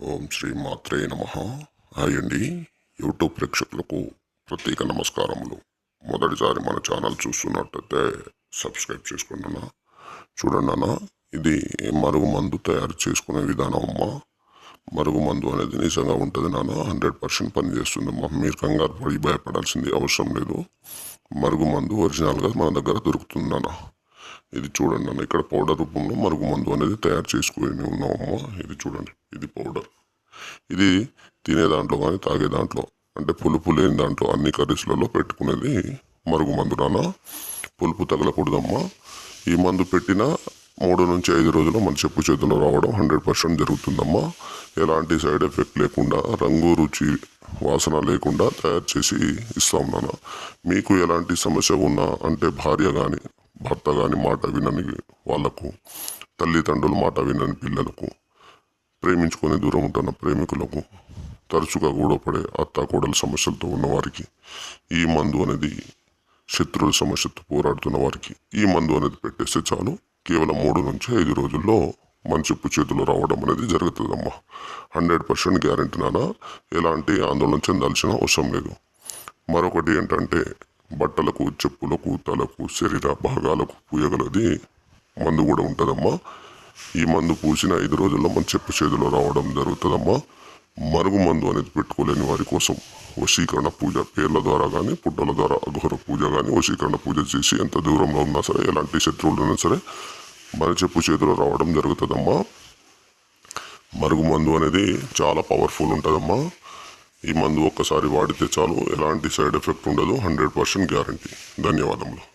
ఓం శ్రీ మాత్రే నమ. హాయ్ అండి యూట్యూబ్ ప్రేక్షకులకు ప్రత్యేక నమస్కారములు. మొదటిసారి మన ఛానల్ చూస్తున్నట్టయితే సబ్స్క్రైబ్ చేసుకోండి అన్న. చూడండి అన్న ఇది మరుగు మందు తయారు చేసుకునే విధానం అమ్మా. మరుగు మందు అనేది నిజంగా ఉంటుంది నాన్న. హండ్రెడ్ పర్సెంట్ పనిచేస్తుంది అమ్మా. మీరు కంగారు పడి భయపడాల్సింది అవసరం లేదు. మరుగు మందు ఒరిజినల్గా మన దగ్గర దొరుకుతుంది నాన్న. ఇది చూడండి అన్న ఇక్కడ పౌడర్ రూపంలో మరుగు మందు అనేది తయారు చేసుకుని ఉన్నామమ్మా. ఇది చూడండి ఇది పౌడర్ ఇది తినే దాంట్లో కానీ తాగే దాంట్లో అంటే పులుపు లేని దాంట్లో అన్ని కర్రీస్లలో పెట్టుకునేది మరుగు మందు నాన్న. పులుపు తగలకూడదమ్మా. ఈ మందు పెట్టిన మూడు నుంచి ఐదు రోజుల్లో మన చెప్పు చేతిలో రావడం హండ్రెడ్ పర్సెంట్ జరుగుతుందమ్మా. ఎలాంటి సైడ్ ఎఫెక్ట్ లేకుండా రంగు రుచి వాసన లేకుండా తయారు చేసి ఇస్తాం నాన్న. మీకు ఎలాంటి సమస్య ఉన్నా అంటే భార్య కానీ భర్త కానీ మాట వినని వాళ్ళకు తల్లిదండ్రుల మాట వినని పిల్లలకు ప్రేమించుకొని దూరం ఉంటున్న ప్రేమికులకు తరచుగా గొడవపడే అత్త కోడల సమస్యలతో ఉన్నవారికి ఈ మందు అనేది శత్రువుల సమస్యతో పోరాడుతున్న వారికి ఈ మందు అనేది పెట్టేస్తే చాలు. కేవలం మూడు నుంచి ఐదు రోజుల్లో మన చెప్పు చేతిలో రావడం అనేది జరుగుతుందమ్మా. హండ్రెడ్ పర్సెంట్ గ్యారంటీ నానా ఎలాంటి ఆందోళన చెందాల్సిన అవసరం లేదు. మరొకటి ఏంటంటే బట్టలకు చెప్పులకు తలకు శరీర భాగాలకు పూయగలది. మందు కూడా ఉంటుందమ్మా. ఈ మందు పూసిన ఐదు రోజుల్లో మన చెప్పు చేతిలో రావడం జరుగుతుందమ్మా. మరుగు మందు అనేది పెట్టుకోలేని వారి కోసం వశీకరణ పూజ. పేర్ల ద్వారా కానీ పుట్టల ద్వారా అఘోర పూజ కానీ వశీకరణ పూజ చేసి ఎంత దూరంలో ఉన్నా సరే ఎలాంటి శత్రువులు ఉన్నా సరే మన చెప్పు చేతిలో రావడం జరుగుతుందమ్మా. మరుగు మందు అనేది చాలా పవర్ఫుల్ ఉంటుందమ్మా. ఈ మందు ఒక్కసారి వాడితే చాలు. ఎలాంటి సైడ్ ఎఫెక్ట్ ఉండదు. Hundred percent guarantee. ధన్యవాదములు.